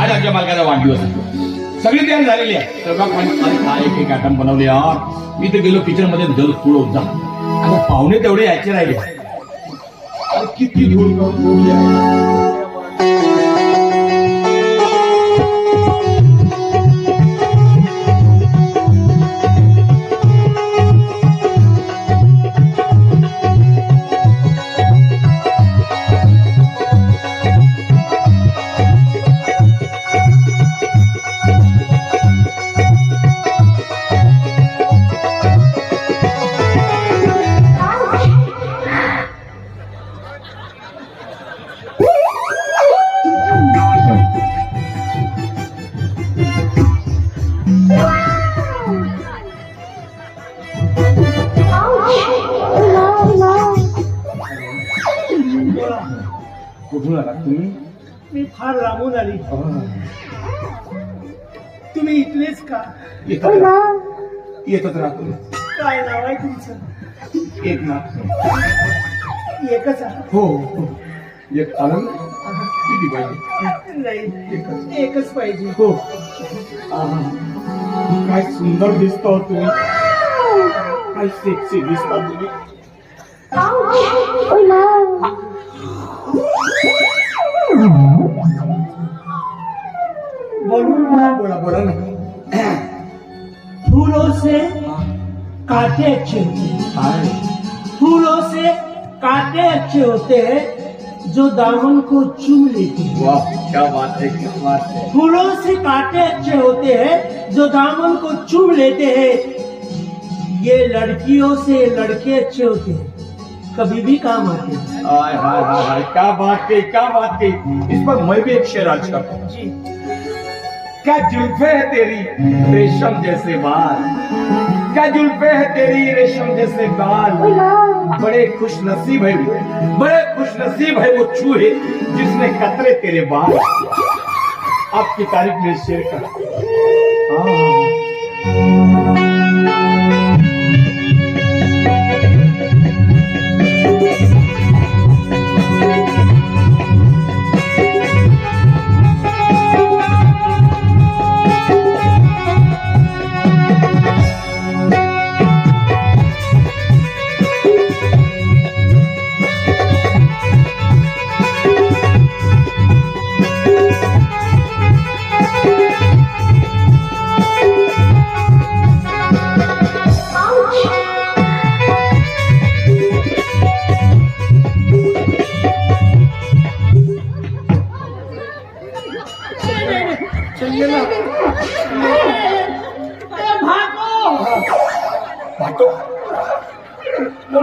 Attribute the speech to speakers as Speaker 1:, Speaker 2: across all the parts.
Speaker 1: आज आमच्या मालकाचा वाढदिवस सगळी तयारी झालेली आहे. सगळं काय एक एक आयटम बनवले यार मी तर गेलो किचनमध्ये जल पुढं जा आता पाहुणे तेवढे यायचे राहिले. किती धूळ येतच राहतो
Speaker 2: काय नाव आहे तुमचं?
Speaker 1: एक ना
Speaker 2: एकच आहे.
Speaker 1: हो हो. एक ना? किती पाहिजे?
Speaker 2: नाही
Speaker 1: एकच.
Speaker 2: एकच पाहिजे.
Speaker 1: हो. आहा. काय सुंदर दिसतो तुम्ही. काय सेक्सी दिसता तुम्ही. बोला बोला ना.
Speaker 2: से कांटे अच्छे होते हैं। फूलों से कांटे अच्छे होते हैं जो दामन को चूम लेते हैं।
Speaker 1: वाह क्या बात है क्या बात है।
Speaker 2: फूलों से कांटे अच्छे होते हैं जो दामन को चूम लेते हैं। ये लड़कियों से लड़के अच्छे होते हैं। कभी भी काम आते हैं।
Speaker 1: हाय हाय हाय हाय क्या बात कही क्या बात कही। इस पर मैं भी एक शेर आज करता हूँ।
Speaker 2: जी।
Speaker 1: क्या जुल्फे है तेरी रेशम जैसे बाल? क्या जुल्फे है तेरी रेशम जैसे बाल बड़े खुश नसीब है वो, बड़े खुश नसीब है वो चूहे जिसने कतरे तेरे बाल आपकी तारीफ़ में शेर का।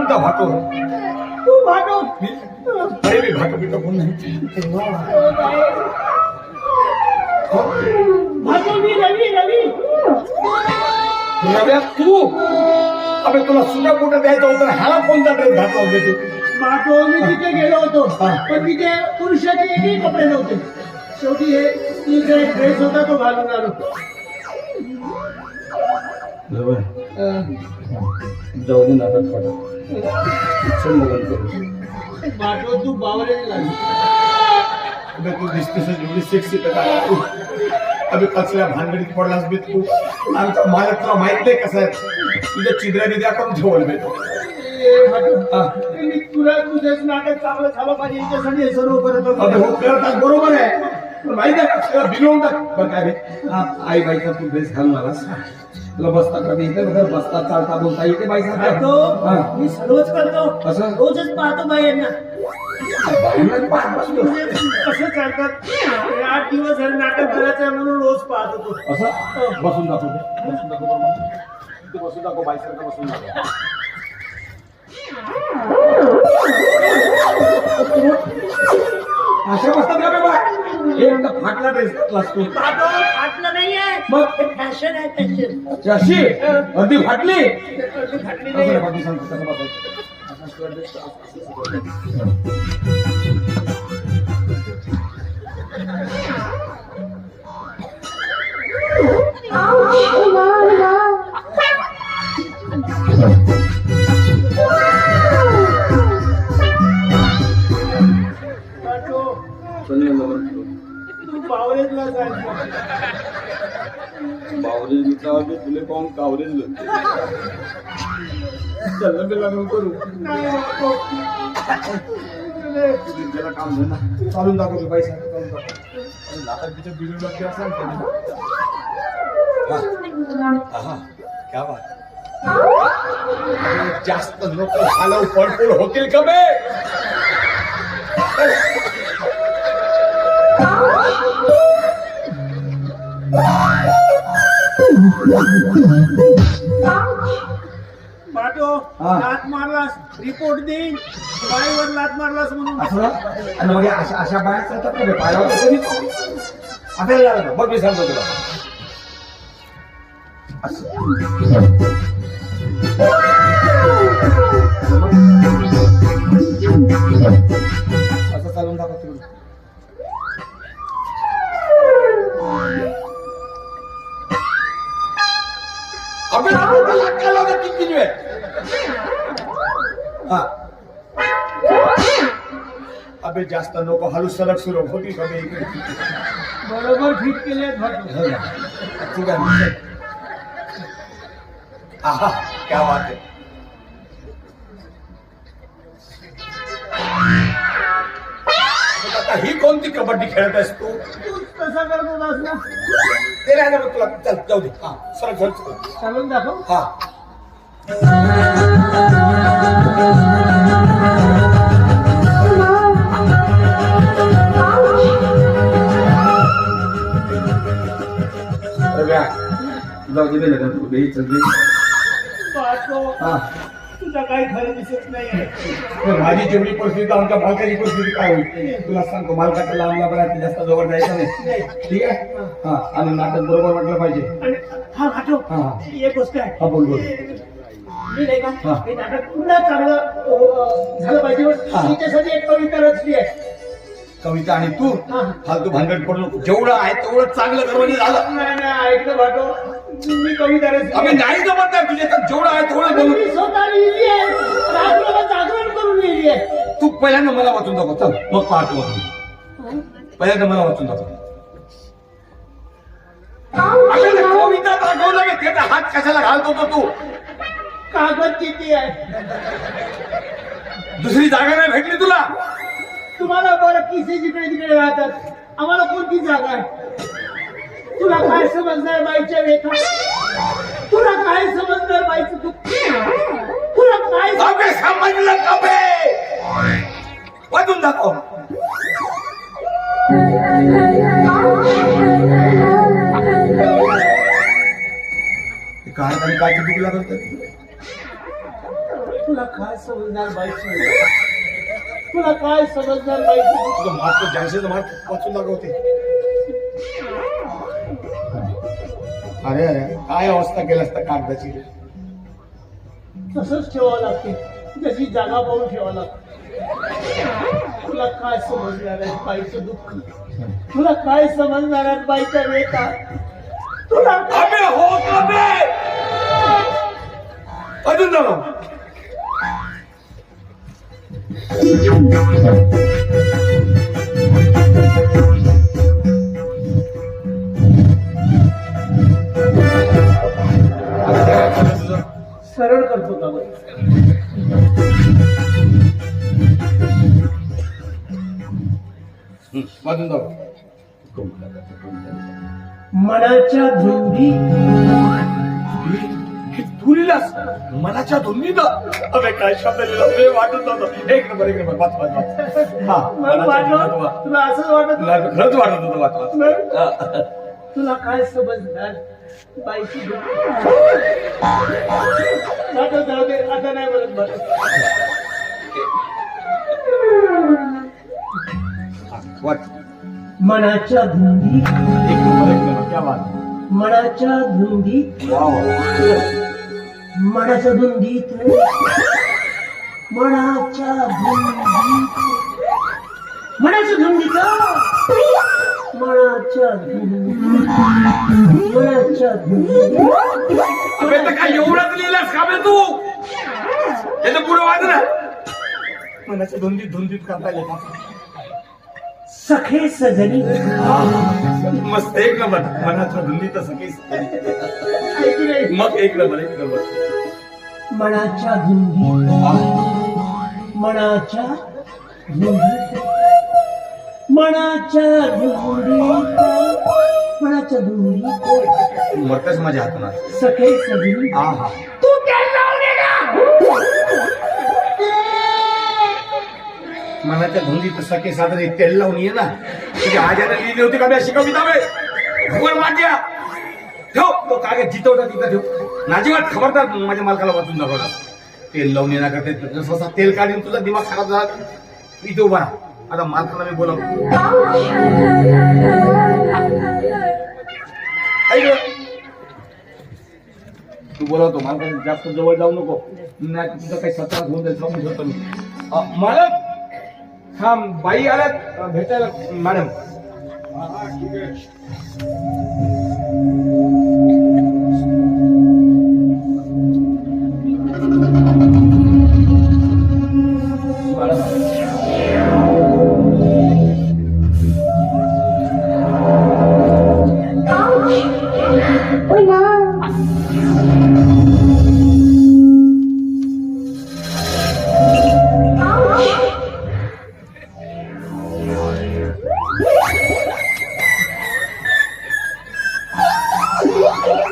Speaker 1: कोणता भाटो
Speaker 2: तू भाटो
Speaker 1: मी अरे मी भाटो बिटो कोण नाही
Speaker 2: भाटो मी रवी रवी
Speaker 1: नव्या तू अबे तुला सुद्धा कुठं द्यायचं होतं ह्याला कोणता ड्रेस घातला होते तू
Speaker 2: भाटो मी तिथे गेलो होतो
Speaker 1: हा.
Speaker 2: पण तिथे पुरुषाचे एकही कपडे नव्हते शेवटी हे स्त्रीचा एक ड्रेस होता तो घालून आलो अं,
Speaker 1: जाऊ दे नाटक पडत संबोधन करू
Speaker 2: तू
Speaker 1: अबे तू दिसतेस एवढी सेक्सी अबे कसल्या भानगडीत पडलास बे तू? आमचा मालक तुला माहीत नाही कसं आहे. तुझ्या चिद्रा बिद्रा करून ठेवल बे हा.
Speaker 2: मी तुला तुझंच नाटक चांगलं झालं पाहिजे याच्यासाठी हे सर्व करत
Speaker 1: बरोबर आहे. माहीत आहे का? बिलवून टाक. बरं काय रे? हा आई बाईचा तू ड्रेस घालून आलास? तुला बसता कधी येते बसता चालता बोलता येते बाईचा
Speaker 2: भाटो
Speaker 1: हा.
Speaker 2: मी सर्वच करतो
Speaker 1: असं?
Speaker 2: रोजच पाहतो बायांना
Speaker 1: पाहत बसलो.
Speaker 2: म्हणजे कसं चालतात हे आठ दिवस झाले नाटक करायचं आहे म्हणून रोज पाहत होतो
Speaker 1: असं बसून दाखव ते. बसून दाखव बरं मला. बसून दाखव बाईसारखं बसून दाखव अशा बसतात का बे बाय एक तर फाटला ड्रेस तू
Speaker 2: पाहतो फाटलं नाहीये.
Speaker 1: मग?
Speaker 2: हे फॅशन आहे फॅशन
Speaker 1: अशी? अर्धी फाटली?
Speaker 2: फाटली नाही
Speaker 1: बाकी सांगतो. असं dress असं-
Speaker 2: बावरेज घेतला
Speaker 1: बावरेज तुले पाहून कावरेज चल बिला करू
Speaker 2: नको.
Speaker 1: त्याला काम झालं चालून दाखवतो पैसा चालून दाखव लाखात तिच्या बिल बाकी असेल क्या बात. जास्त लोक झालं पडपूर होतील का बे?
Speaker 2: पाठव.
Speaker 1: हा.
Speaker 2: लात मारलास. रिपोर्ट देईन बाईवर लात मारलास म्हणून.
Speaker 1: असं? आणि मग अशा अशा बाया चालतात ना बे, पायावर कसं नाही? लागलं बघ मी सांगतो तुला. असं चालून दाखव तिकडून. तीन वेळ हा। अबे जास्त नको हलू सलग सुरू होती बे इकडे
Speaker 2: बरोबर फिट केले पाठव
Speaker 1: ठीक आहे आहा क्या बात है। मग आता ही कोणती कबड्डी खेळत आहेस तू
Speaker 2: तू तसा करत होतास ना।
Speaker 1: ते ना मग तुला चल जाऊ दे। हा सरक सरक
Speaker 2: चालून दाखव
Speaker 1: हा। जाऊ दे बे लग्न तू बे चल बे
Speaker 2: पाठव.
Speaker 1: हा.
Speaker 2: तुझा काही खरं दिसत नाही
Speaker 1: तर माझी जेवढी परिस्थिती आमच्या मालकाची परिस्थिती काय होईल? तुला सांगतो मालकाचा लांब लांब राहते जास्त जवळ जायचं नाही. ठीक आहे? हा. आणि नाटक बरोबर वाटलं पाहिजे.
Speaker 2: हा. एक गोष्ट आहे.
Speaker 1: हा बोल बोल.
Speaker 2: मी नाही का?
Speaker 1: हा.
Speaker 2: हे नाटक पुन्हा चांगलं अं, झालं पाहिजे.
Speaker 1: हा.
Speaker 2: तिच्यासाठी एक कविता रचली आहे.
Speaker 1: कविता आणि तू
Speaker 2: हा.
Speaker 1: फालतू भानगड करू नको. जेवढं आहे तेवढं चांगलं कर म्हणजे झालं.
Speaker 2: नाही नाही ऐकलं मी कविता रचली
Speaker 1: आम्ही
Speaker 2: आहे.
Speaker 1: नाही जमत नाही तुझे तर जेवढं आहे तेवढं
Speaker 2: आणि
Speaker 1: बोलू.
Speaker 2: मी स्वतः लिहिली आहे. रात्रभर जागरण करून लिहिली आहे.
Speaker 1: तू पहिल्यांदा मला वाचून दाखव. चल मग पाहतो वाचून. पहिल्यांदा मला वाचून दाखव. कविता दाखवलं मी त्याचा हात कशाला घालतो तो तू?
Speaker 2: कागद किती आहे?
Speaker 1: दुसरी जागा नाही भेटली तुला?
Speaker 2: तुम्हाला बरं किसे जिकडे तिकडे राहतात? आम्हाला कोणती जागा आहे? तुला काय समजणार बाईच्या व्यथा तुला काय समजणार बाईचं दुःख? तुला काय
Speaker 1: अबे समजलं का बे? वाचून दाखव. काय आणि काय चुकी लागत
Speaker 2: तुला काय समजणार बाईचं? तुला काय समजणार बाईचं?
Speaker 1: तुझं मार्क मार्क वाचून दाखवते. अरे अरे काय अवस्था केली असता कागदाची?
Speaker 2: तसंच ठेवावं लागते. त्याची जागा पाहून ठेवावं लागते. तुला काय समजणार आहे बाईचं दुःख? तुला काय समजणार आहे बाईच्या वेता? तुला
Speaker 1: अबे हो का बे अजून दाखव
Speaker 2: सरळ करतो
Speaker 1: वाजून दाखव
Speaker 2: मनाच्या धुंदी
Speaker 1: तू लिहिलास मनाच्या धुंदीत अबे काय शब्द लिहिला? वाटत नव्हतं एक नंबर एक नंबर. वाच वाच वाच. हा
Speaker 2: वाटलं. तुला असंच वाटत
Speaker 1: तुला खरंच वाटत होतं वाच वाच.
Speaker 2: तुला काय समजणार? बाईची आता नाही बोलत बरं.
Speaker 1: हा, वाच.
Speaker 2: मनाच्या धुंदी
Speaker 1: एक नंबर एक नंबर. क्या बात.
Speaker 2: मनाच्या धुंदीत.
Speaker 1: वा
Speaker 2: मनाच्या धुंदीत मनाच्या धुंदीत मनाच्या धुंदीत मनाच्या धुंदीत मनाच्या धुंदीत
Speaker 1: अबे तर काय एवढंच लिहिलास का बे तू? त्याच्या पुढे वाच ना. मनाच्या धुंदीत धुंदीत करता येईल
Speaker 2: सखे सजनी।
Speaker 1: मस्त एक नंबर. मनाच्या धुंदी तर सगळीच मग एक नंबर एक नंबर.
Speaker 2: मनाच्या धुंदी मनाच्या धुंदी मनाच्या धुंदी मनाच्या धुंदी
Speaker 1: मरताच माझ्या हातून.
Speaker 2: सखे सजनी. तू
Speaker 1: मनाच्या धुंदी सखे साधन तेल लावून ये ना. तुझ्या आजाने लिहिली होती का मी अशी कविता भगवान माझ्या ठेव तो कागद जितवता तिथं ठेव. नाजीवात खबरदार माझ्या मालकाला वाचून दाखवला तेल लावून येणार का ते? जसं तेल काढून तुझा दिमाग खराब झाला. इथे उभा आता मालकाला मी बोलावतो. तू बोलावतो मालकाला जास्त जवळ जाऊ नको. नाही तुझं काही सत्ता होऊन जाईल सांगू शकतो मी. मालक! हा बाई आल्यात भेटायला मॅडम.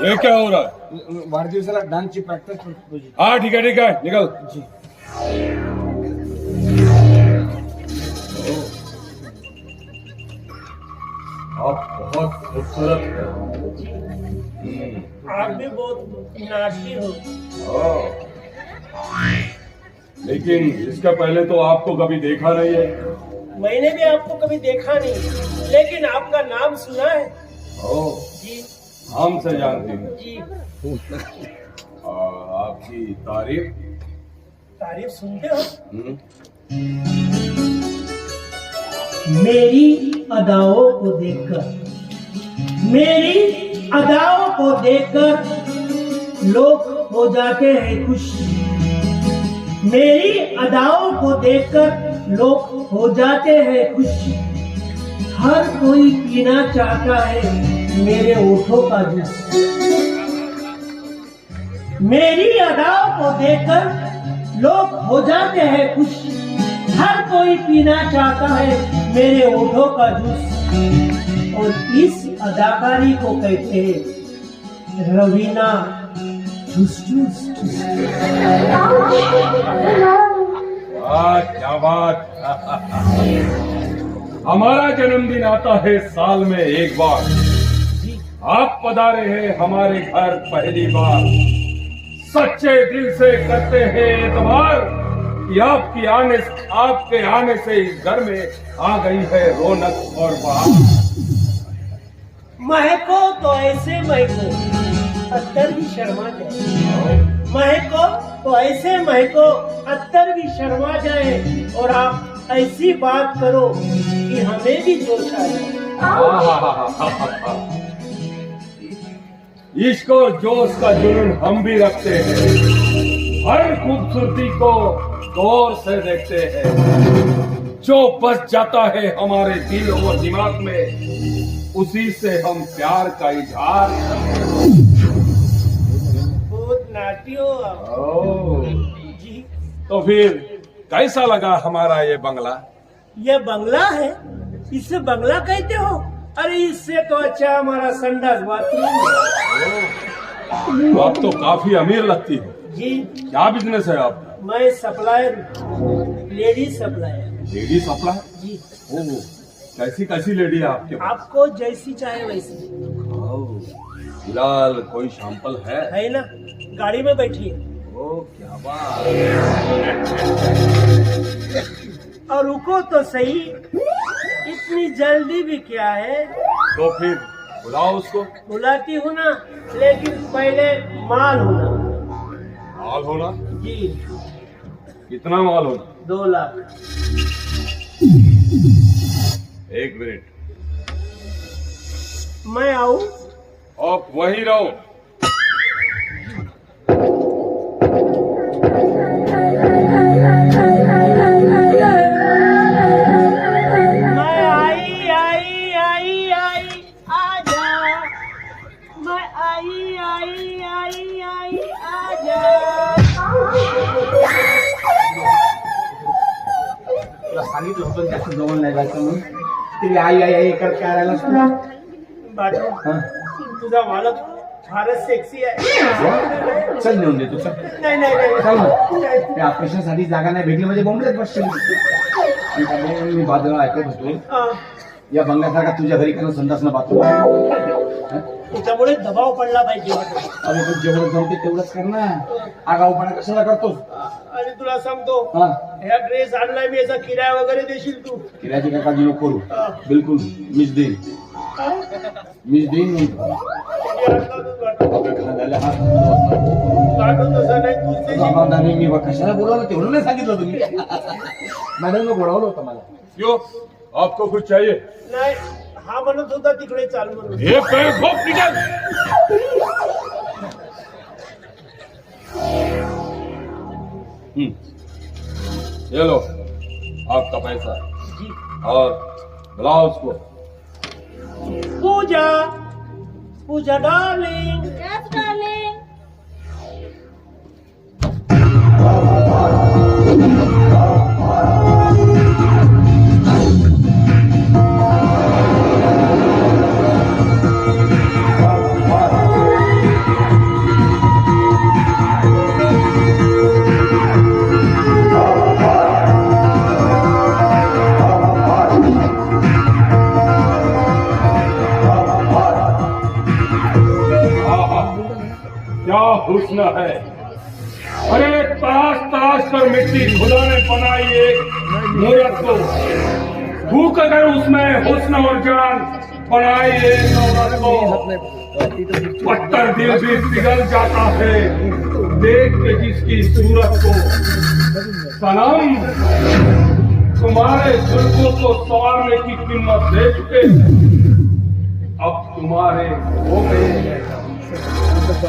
Speaker 3: ये क्या हो रहा है
Speaker 1: वाढदिवसाला डान्सची प्रॅक्टिस तुझी
Speaker 3: हाँ ठीक है ठीक है निकल आप बहुत खूबसूरत है।
Speaker 2: आप भी बहुत नाटी हो।
Speaker 3: हाँ। लेकिन इसका पहले तो आपको कभी देखा नहीं है।
Speaker 2: मैंने भी आपको कभी देखा नहीं। लेकिन आपका नाम सुना है?
Speaker 3: ओ,
Speaker 2: जी।
Speaker 3: हम से जानते हैं। और आपकी तारीफ़?
Speaker 2: तारीफ़ सुनते हो?
Speaker 3: हम्म,
Speaker 2: मेरी अदाओं को देखकर मेरी अदाओं को देखकर लोग हो जाते हैं खुश। मेरी अदाओं को देखकर लोग हो जाते हैं खुश। हर कोई पीना चाहता है। मेरे ओठों का जूस मेरी अदाओं को देखकर लोग हो जाते हैं खुश। हर कोई पीना चाहता है मेरे ओठों का जूस। और इस अदाकारी को कहते हैं, रवीना।
Speaker 3: क्या बात। हमारा जन्मदिन आता है साल में एक बार। आप पधारे हैं हमारे घर पहली बार। सच्चे दिल से करते हैं एतबार कि आपकी आने आपके आने से इस घर में आ गई है रौनक और बहार
Speaker 2: महको तो ऐसे महको अत्तर भी शर्मा जाए। महको तो ऐसे महको अत्तर भी शर्मा जाए। और आप ऐसी बात करो कि हमें भी जोश आ
Speaker 3: और जोश का जुनून हम भी रखते हैं। हर खूबसूरती को गौर से देखते हैं। जो बस जाता है हमारे दिल और दिमाग में उसी से हम प्यार का इजहार तो फिर कैसा लगा हमारा ये बंगला?
Speaker 2: ये बंगला है इसे बंगला कहते हो? अरे इससे तो अच्छा हमारा संडास बाथरूम
Speaker 3: आप तो काफ़ी अमीर लगती हो।
Speaker 2: जी।
Speaker 3: क्या बिज़नेस है आपका?
Speaker 2: मैं सप्लायर हूँ। लेडीज़ सप्लायर
Speaker 3: लेडी सप्लायर
Speaker 2: जी।
Speaker 3: ओह कैसी कैसी लेडी है आपके
Speaker 2: आपको जैसी चाहे वैसी।
Speaker 3: फ़िलहाल कोई सैंपल है?
Speaker 2: है ना? गाड़ी में बैठिए
Speaker 3: ओ क्या बात।
Speaker 2: और रुको तो सही। इतनी जल्दी भी क्या है?
Speaker 3: तो फिर बुलाओ उसको।
Speaker 2: बुलाती हूँ ना लेकिन पहले माल होना।
Speaker 3: माल होना?
Speaker 2: जी।
Speaker 3: कितना माल होना?
Speaker 2: दो लाख।
Speaker 3: एक मिनट।
Speaker 2: मैं आऊ?
Speaker 3: आप वही रहो।
Speaker 2: आई
Speaker 1: आई आई करत काय राहिलास तू?
Speaker 2: बाटू
Speaker 1: हा?
Speaker 2: तुझा मालक फारच सेक्सी आहे.
Speaker 1: चल नेऊन देतो चल.
Speaker 2: नाही नाही नाही.
Speaker 1: चल ना.
Speaker 2: नाही.
Speaker 1: त्या ऑपरेशनसाठी जागा नाही भेटली म्हणजे बोंबलत बसशील. मी काय- मी बाजूला ऐकत होतो.
Speaker 2: हा.
Speaker 1: या बंगल्यासारखा तुझ्या घरी करणं संडास न बाथरूम
Speaker 2: त्याच्यामुळे दबाव पडला पाहिजे.
Speaker 1: अरे पण जेवढं जमते तेवढंच कर ना. आगाऊपणा कशाला करतोस?
Speaker 2: आणि तुला सांगतो
Speaker 1: हा.
Speaker 2: ह्या ड्रेस आणलाय मी याचा किराया वगैरे देशील तू?
Speaker 1: किरायाची काय काळजी नको करू.
Speaker 2: हा.
Speaker 1: बिलकुल मीच देईन. मीच देईन मी खांद्याला हात
Speaker 2: तसं नाही तूच देशील.
Speaker 1: मी बा कशाला बोलावलं तेवढं नाही सांगितलं तुम्ही. मॅडम बोलावलं होतं मला.
Speaker 3: क्यों आपको कुछ चाहिए?
Speaker 2: नाही हा म्हणत होता तिकडे चाल म्हणून.
Speaker 3: ये पैर निकल ये लो आपका पैसा। और ब्लाउज को।
Speaker 2: पूजा पूजा डार्लिंग।
Speaker 3: हुस्न है। अरे तराश तराश कर मिट्टी खुदा ने बनाई एक मूरत को भूख कर उसमें हुस्न और जान बनाई एक औरत को पत्थर दिल भी पिघल जाता है। देख के जिसकी सूरत को सनम तुम्हारे जुल्फों को संवारने की कीमत दे चुके हैं। अब तुम्हारे हो गए हैं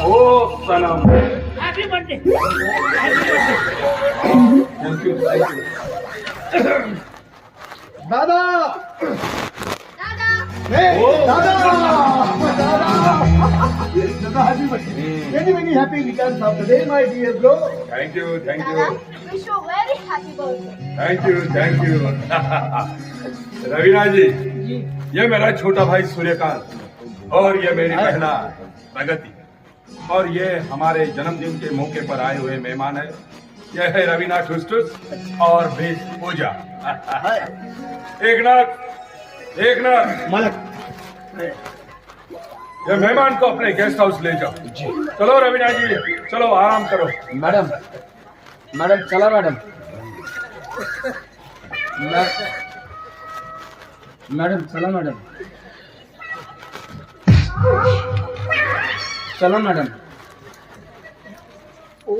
Speaker 3: ओ Sanam
Speaker 2: happy birthday
Speaker 3: thank you thank you
Speaker 1: दादा
Speaker 4: Dada.
Speaker 1: दादा
Speaker 2: दादा happy birthday many many happy returns of the day my dear bro
Speaker 3: thank you thank
Speaker 4: Dada,
Speaker 3: you
Speaker 4: wish you a very happy birthday.
Speaker 3: Thank you thank you Raveena ji ये मेरा छोटा भाई सूर्यकांत और ये मेरी बहना प्रगति और ये हमारे जन्मदिन के मौके पर आए हुए मेहमान है। यह है रविनाथ ठुसटुस और भेज पूजा। एक नाथ एक नाथ।
Speaker 2: मलक।
Speaker 3: ये मेहमान को अपने गेस्ट हाउस ले जाओ। चलो रविनाथ जी चलो आराम करो।
Speaker 1: मैडम मैडम चला मैडम। मॅडम चला मॅडम। चलो मैडम।
Speaker 2: ओ।